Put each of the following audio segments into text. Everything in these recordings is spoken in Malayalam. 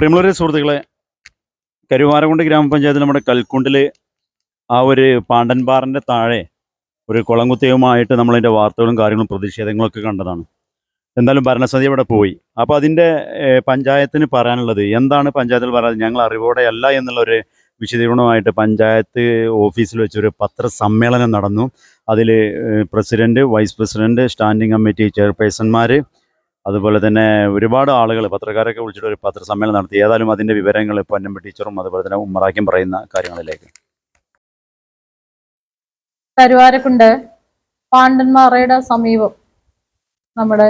പ്രിയമുള്ളവരെ സുഹൃത്തുക്കളെ കരുവാരകുണ്ട് ഗ്രാമപഞ്ചായത്തിൽ നമ്മുടെ കൽക്കുണ്ടിൽ ആ ഒരു പാണ്ടൻപാറിന്റെ താഴെ ഒരു കുളംകുത്തിയുമായിട്ട് നമ്മളതിന്റെ വാർത്തകളും കാര്യങ്ങളും പ്രതിഷേധങ്ങളൊക്കെ കണ്ടതാണ്. എന്തായാലും ഭരണസമിതി അവിടെ പോയി. അപ്പോൾ അതിന്റെ പഞ്ചായത്തിന് പറയാനുള്ളത് എന്താണ് പഞ്ചായത്തിൽ പറയുന്നത് ഞങ്ങൾ അറിവോടെ അല്ല എന്നുള്ളൊരു വിശദീകരണമായിട്ട് പഞ്ചായത്ത് ഓഫീസിൽ വെച്ചൊരു പത്രസമ്മേളനം നടന്നു. അതിൽ president vice president standing committee ചെയർപേഴ്സൺമാർ അതുപോലെ തന്നെ ഒരുപാട് ആളുകൾ പത്രക്കാരൊക്കെ വിളിച്ചിട്ട് ഒരു പത്രസമ്മേളനം നടത്തി. ഏതായാലും അതിന്റെ വിവരങ്ങൾ പൊന്നമ്പ ടീച്ചറും അതുപോലെ തന്നെ ഉമ്മറാക്കും പറയുന്ന കാര്യങ്ങളിലേക്ക്. കരുവാരക്കുണ്ട് പാണ്ഡന്മാറയുടെ സമീപം നമ്മുടെ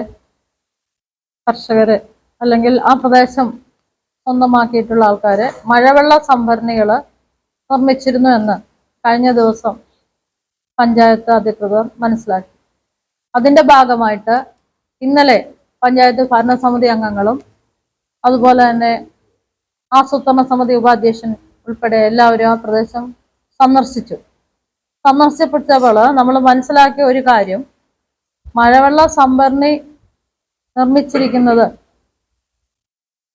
കർഷകര് അല്ലെങ്കിൽ ആ പ്രദേശം സ്വന്തമാക്കിയിട്ടുള്ള ആൾക്കാര് മഴവെള്ള സംഭരണികൾ നിർമ്മിച്ചിരുന്നു എന്ന് കഴിഞ്ഞ ദിവസം പഞ്ചായത്ത് അധികൃതർ മനസ്സിലാക്കി. അതിന്റെ ഭാഗമായിട്ട് ഇന്നലെ പഞ്ചായത്ത് ഭരണസമിതി അംഗങ്ങളും അതുപോലെ തന്നെ ആസൂത്രണ സമിതി ഉപാധ്യക്ഷൻ ഉൾപ്പെടെ എല്ലാവരും ആ പ്രദേശം സന്ദർശിച്ചു. സന്ദർശിച്ചപ്പോൾ നമ്മൾ മനസ്സിലാക്കിയ ഒരു കാര്യം മഴവെള്ള സംഭരണി നിർമ്മിച്ചിരിക്കുന്നത്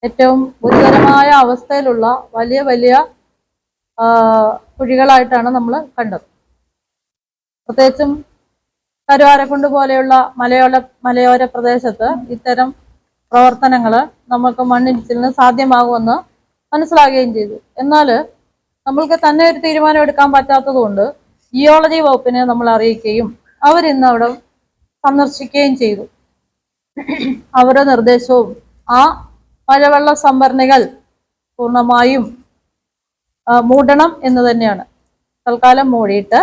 ഏറ്റവും ഗുരുതരമായ അവസ്ഥയിലുള്ള വലിയ വലിയ കുഴികളായിട്ടാണ് നമ്മൾ കണ്ടത്. പ്രത്യേകിച്ചും കരുവാരക്കുണ്ട് പോലെയുള്ള മലയോര മലയോര പ്രദേശത്ത് ഇത്തരം പ്രവർത്തനങ്ങൾ നമുക്ക് മണ്ണിടിച്ചിലിന് സാധ്യമാകുമെന്ന് മനസ്സിലാകുകയും ചെയ്തു. എന്നാൽ നമ്മൾക്ക് തന്നെ ഒരു തീരുമാനം എടുക്കാൻ പറ്റാത്തതുകൊണ്ട് ജിയോളജി വകുപ്പിനെ നമ്മൾ അറിയിക്കുകയും അവരിന്ന് അവിടെ സന്ദർശിക്കുകയും ചെയ്തു. അവരുടെ നിർദ്ദേശവും ആ മഴവെള്ള സംഭരണികൾ പൂർണമായും മൂടണം എന്ന് തന്നെയാണ്. തൽക്കാലം മൂടിയിട്ട്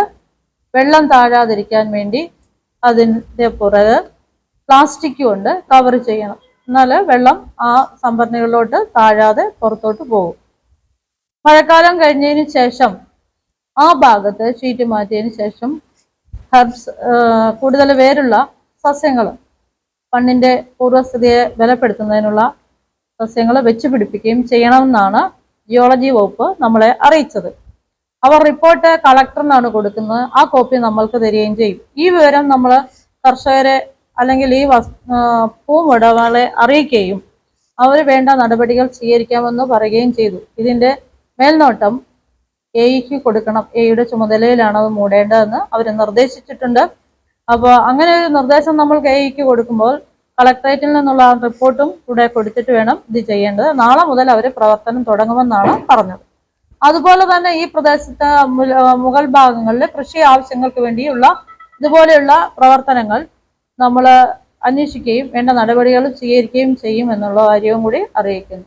വെള്ളം താഴാതിരിക്കാൻ വേണ്ടി അതിന്റെ പുറകെ പ്ലാസ്റ്റിക് കൊണ്ട് കവർ ചെയ്യണം. എന്നാൽ വെള്ളം ആ സംഭരണികളിലോട്ട് താഴാതെ പുറത്തോട്ട് പോകും. മഴക്കാലം കഴിഞ്ഞതിന് ശേഷം ആ ഭാഗത്ത് ഷീറ്റ് മാറ്റിയതിന് ശേഷം ഹെർബ്സ് കൂടുതൽ വേരുള്ള സസ്യങ്ങൾ മണ്ണിന്റെ പൂർവസ്ഥിതിയെ ബലപ്പെടുത്തുന്നതിനുള്ള സസ്യങ്ങൾ വെച്ച് പിടിപ്പിക്കുകയും ചെയ്യണമെന്നാണ് ജിയോളജി വകുപ്പ് നമ്മളെ അറിയിച്ചത്. അവർ റിപ്പോർട്ട് കളക്ടറിനാണ് കൊടുക്കുന്നത്. ആ കോപ്പി നമ്മൾക്ക് തരികയും ചെയ്യും. ഈ വിവരം നമ്മൾ കർഷകരെ അല്ലെങ്കിൽ ഈ ഭൂവുടമകളെ അറിയിക്കുകയും അവർ വേണ്ട നടപടികൾ സ്വീകരിക്കാമെന്ന് പറയുകയും ചെയ്തു. ഇതിന്റെ മേൽനോട്ടം എയ്ക്ക് കൊടുക്കണം. എയുടെ ചുമതലയിലാണ് അത് മൂടേണ്ടതെന്ന് അവർ നിർദ്ദേശിച്ചിട്ടുണ്ട്. അപ്പോൾ അങ്ങനെ ഒരു നിർദ്ദേശം നമ്മൾ എയ്ക്ക് കൊടുക്കുമ്പോൾ കളക്ടറേറ്റിൽ നിന്നുള്ള റിപ്പോർട്ടും കൂടെ കൊടുത്തിട്ട് വേണം ഇത് ചെയ്യേണ്ടത്. നാളെ മുതൽ അവർ പ്രവർത്തനം തുടങ്ങുമെന്നാണ് പറഞ്ഞത്. അതുപോലെ തന്നെ ഈ പ്രദേശത്ത് മുഗൾ ഭാഗങ്ങളിൽ കൃഷി ആവശ്യങ്ങൾക്ക് വേണ്ടിയുള്ള ഇതുപോലെയുള്ള പ്രവർത്തനങ്ങൾ നമ്മൾ അന്വേഷിക്കുകയും വേണ്ട നടപടികൾ സ്വീകരിക്കുകയും ചെയ്യും എന്നുള്ള കാര്യവും കൂടി അറിയിക്കുന്നു.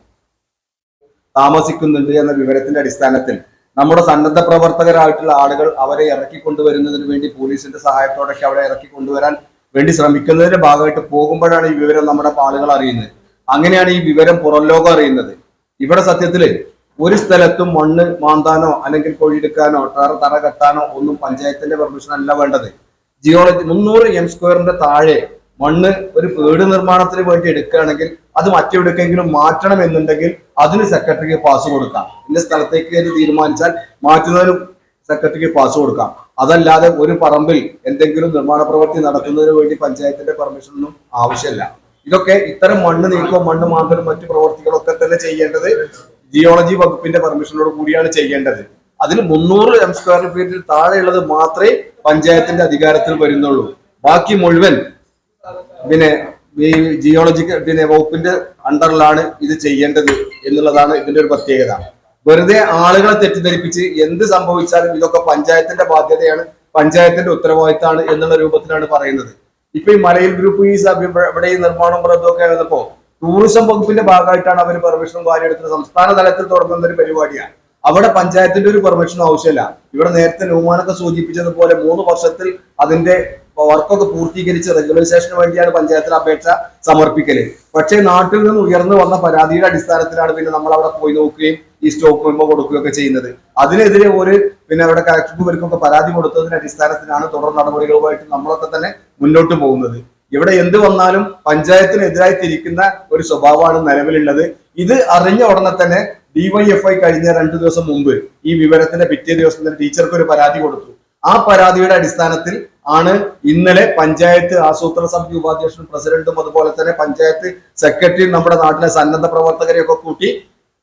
താമസിക്കുന്നുണ്ട് എന്ന വിവരത്തിന്റെ അടിസ്ഥാനത്തിൽ നമ്മുടെ സന്നദ്ധ പ്രവർത്തകരായിട്ടുള്ള ആളുകൾ അവരെ ഇറക്കി കൊണ്ടുവരുന്നതിന് വേണ്ടി പോലീസിന്റെ സഹായത്തോടൊക്കെ അവരെ ഇറക്കി കൊണ്ടുവരാൻ വേണ്ടി ശ്രമിക്കുന്നതിന്റെ ഭാഗമായിട്ട് പോകുമ്പോഴാണ് ഈ വിവരം നമ്മുടെ ആളുകൾ അറിയുന്നത്. അങ്ങനെയാണ് ഈ വിവരം പുറം ലോകം അറിയുന്നത്. ഇവിടെ സത്യത്തിൽ ഒരു സ്ഥലത്തും മണ്ണ് മാന്താനോ അല്ലെങ്കിൽ കൊഴിയെടുക്കാനോ ടാറ് തറ കെട്ടാനോ ഒന്നും പഞ്ചായത്തിന്റെ പെർമിഷൻ അല്ല വേണ്ടത്. ജിയോളജി മുന്നൂറ് എം സ്ക്വയറിന്റെ താഴെ മണ്ണ് ഒരു വീട് നിർമ്മാണത്തിന് വേണ്ടി എടുക്കുകയാണെങ്കിൽ അത് മറ്റെവിടേക്കെങ്കിലും മാറ്റണം എന്നുണ്ടെങ്കിൽ അതിന് സെക്രട്ടറിക്ക് പാസ് കൊടുക്കാം. ഇന്ന സ്ഥലത്തേക്ക് എന്ന് തീരുമാനിച്ചാൽ മാറ്റുന്നതിനും സെക്രട്ടറിക്ക് പാസ് കൊടുക്കാം. അതല്ലാതെ ഒരു പറമ്പിൽ എന്തെങ്കിലും നിർമ്മാണ പ്രവൃത്തി നടത്തുന്നതിന് വേണ്ടി പഞ്ചായത്തിന്റെ പെർമിഷൻ ഒന്നും ആവശ്യമില്ല. ഇതൊക്കെ ഇത്തരം മണ്ണ് നീക്കവും മണ്ണ് മാന്തലും മറ്റു പ്രവർത്തികളൊക്കെ തന്നെ ചെയ്യേണ്ടത് ജിയോളജി വകുപ്പിന്റെ പെർമിഷനോട് കൂടിയാണ് ചെയ്യേണ്ടത്. അതിൽ മുന്നൂറ് എം സ്ക്വയർ ഫീറ്റിൽ താഴെയുള്ളത് മാത്രമേ പഞ്ചായത്തിന്റെ അധികാരത്തിൽ വരുന്നുള്ളൂ. ബാക്കി മുഴുവൻ പിന്നെ ഈ ജിയോളജി പിന്നെ വകുപ്പിന്റെ അണ്ടറിലാണ് ഇത് ചെയ്യേണ്ടത് എന്നുള്ളതാണ് ഇതിന്റെ ഒരു പ്രത്യേകത. വെറുതെ ആളുകളെ തെറ്റിദ്ധരിപ്പിച്ച് എന്ത് സംഭവിച്ചാലും ഇതൊക്കെ പഞ്ചായത്തിന്റെ ബാധ്യതയാണ് പഞ്ചായത്തിന്റെ ഉത്തരവാദിത്തമാണ് എന്നുള്ള രൂപത്തിലാണ് പറയുന്നത്. ഇപ്പൊ ഈ മലയിൽ ഗ്രൂപ്പ് ഈ ഇവിടെ ഈ നിർമ്മാണം പുറത്തൊക്കെ ആയിരുന്നപ്പോ ടൂറിസം വകുപ്പിന്റെ ഭാഗമായിട്ടാണ് അവർ പെർമിഷൻ കാര്യം എടുത്തത് സംസ്ഥാന തലത്തിൽ തുടങ്ങുന്ന ഒരു പരിപാടിയാണ്. അവിടെ പഞ്ചായത്തിന്റെ ഒരു പെർമിഷനും ആവശ്യമില്ല. ഇവിടെ നേരത്തെ ന്യൂമാനൊക്കെ സൂചിപ്പിച്ചതുപോലെ മൂന്ന് വർഷത്തിൽ അതിന്റെ വർക്കൊക്കെ പൂർത്തീകരിച്ച് റെഗുലൈസേഷന് വേണ്ടിയാണ് പഞ്ചായത്തിന് അപേക്ഷ സമർപ്പിക്കൽ. പക്ഷേ നാട്ടിൽ നിന്ന് ഉയർന്നു വന്ന പരാതിയുടെ അടിസ്ഥാനത്തിലാണ് പിന്നെ നമ്മൾ അവിടെ പോയി നോക്കുകയും ഈ സ്റ്റോക്ക് മെമ്പോ കൊടുക്കുകയൊക്കെ ചെയ്യുന്നത്. അതിനെതിരെ ഒരു പിന്നെ അവിടെ ഇവർക്കൊക്കെ പരാതി കൊടുത്തതിന്റെ അടിസ്ഥാനത്തിലാണ് തുടർ നടപടികളുമായിട്ട് നമ്മളൊക്കെ തന്നെ മുന്നോട്ട് പോകുന്നത്. ഇവിടെ എന്ത് വന്നാലും പഞ്ചായത്തിനെതിരായി തിരിക്കുന്ന ഒരു സ്വഭാവമാണ് നിലവിലുള്ളത്. ഇത് അറിഞ്ഞ ഉടനെ തന്നെ ഡിവൈഎഫ്ഐ കഴിഞ്ഞ രണ്ടു ദിവസം മുമ്പ് ഈ വിവരത്തിന്റെ പിറ്റേ ദിവസം തന്നെ ടീച്ചർക്ക് ഒരു പരാതി കൊടുത്തു. ആ പരാതിയുടെ അടിസ്ഥാനത്തിൽ ആണ് ഇന്നലെ പഞ്ചായത്ത് ആസൂത്രണ സമിതി ഉപാധ്യക്ഷനും പ്രസിഡന്റും അതുപോലെ തന്നെ പഞ്ചായത്ത് സെക്രട്ടറിയും നമ്മുടെ നാട്ടിലെ സന്നദ്ധ പ്രവർത്തകരെയൊക്കെ കൂട്ടി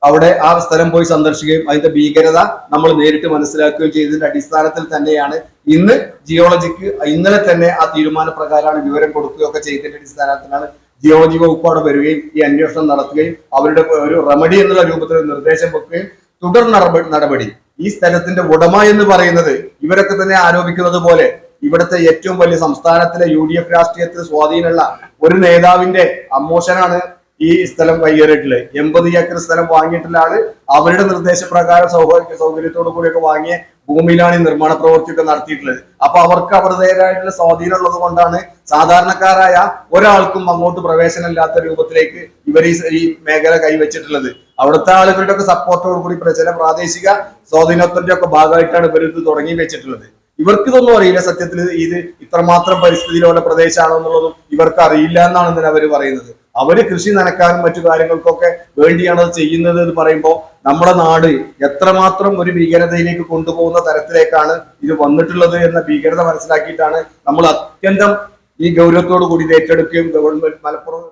അവിടെ ആ സ്ഥലം പോയി സന്ദർശിക്കുകയും അതിന്റെ ഭീകരത നമ്മൾ നേരിട്ട് മനസ്സിലാക്കുകയും ചെയ്തതിന്റെ അടിസ്ഥാനത്തിൽ തന്നെയാണ് ഇന്ന് ജിയോളജിക്ക് ഇന്നലെ തന്നെ ആ തീരുമാനപ്രകാരമാണ് വിവരം കൊടുക്കുകയൊക്കെ ചെയ്തതിന്റെ അടിസ്ഥാനത്തിലാണ് ജിയോളജി വകുപ്പ് അവിടെ വരികയും ഈ അന്വേഷണം നടത്തുകയും അവരുടെ ഒരു റെമഡി എന്നുള്ള രൂപത്തിൽ നിർദ്ദേശം വെക്കുകയും തുടർ നടപടി ഈ സ്ഥലത്തിന്റെ ഉടമ എന്ന് പറയുന്നത് ഇവരൊക്കെ തന്നെ ആരോപിക്കുന്നത് പോലെ ഇവിടുത്തെ ഏറ്റവും വലിയ സംസ്ഥാനത്തിലെ യു ഡി എഫ് രാഷ്ട്രീയത്തിൽ സ്വാധീനമുള്ള ഒരു നേതാവിന്റെ അമ്മോഷനാണ് ഈ സ്ഥലം കയ്യേറിയിട്ടുള്ളത് എൺപത് ഏക്കർ സ്ഥലം വാങ്ങിയിട്ടുള്ള ആൾ അവരുടെ നിർദ്ദേശപ്രകാരം സൗകര്യ സൗകര്യത്തോടു കൂടിയൊക്കെ വാങ്ങിയ ഭൂമിയിലാണ് ഈ നിർമ്മാണ പ്രവൃത്തിയൊക്കെ നടത്തിയിട്ടുള്ളത്. അപ്പൊ അവർക്ക് അവരുടേതായിട്ടുള്ള സ്വാധീനം ഉള്ളത് കൊണ്ടാണ് സാധാരണക്കാരായ ഒരാൾക്കും അങ്ങോട്ട് പ്രവേശനമില്ലാത്ത രൂപത്തിലേക്ക് ഇവർ ഈ മേഖല കൈവച്ചിട്ടുള്ളത്. അവിടുത്തെ ആളുകളുടെ ഒക്കെ സപ്പോർട്ടോട് കൂടി ചില പ്രാദേശിക സ്വാധീനത്തിന്റെ ഒക്കെ ഭാഗമായിട്ടാണ് ഇവർ ഇത് തുടങ്ങി വെച്ചിട്ടുള്ളത്. ഇവർക്ക് ഇതൊന്നും അറിയില്ല സത്യത്തിൽ ഇത് ഇത്രമാത്രം പരിസ്ഥിതിയിലുള്ള പ്രദേശമാണോ എന്നുള്ളതും ഇവർക്ക് അറിയില്ല എന്നാണ് അവർ പറയുന്നത്. അവർ കൃഷി നനക്കാനും മറ്റു കാര്യങ്ങൾക്കൊക്കെ വേണ്ടിയാണ് അത് ചെയ്യുന്നത് എന്ന് പറയുമ്പോൾ നമ്മുടെ നാട് എത്രമാത്രം ഒരു ഭീകരതയിലേക്ക് കൊണ്ടുപോകുന്ന തരത്തിലേക്കാണ് ഇത് വന്നിട്ടുള്ളത് എന്ന ഭീകരത മനസ്സിലാക്കിയിട്ടാണ് നമ്മൾ അത്യന്തം ഈ ഗൗരവത്തോടു കൂടി ഏറ്റെടുക്കുകയും ഗവൺമെന്റ് മലപ്പുറം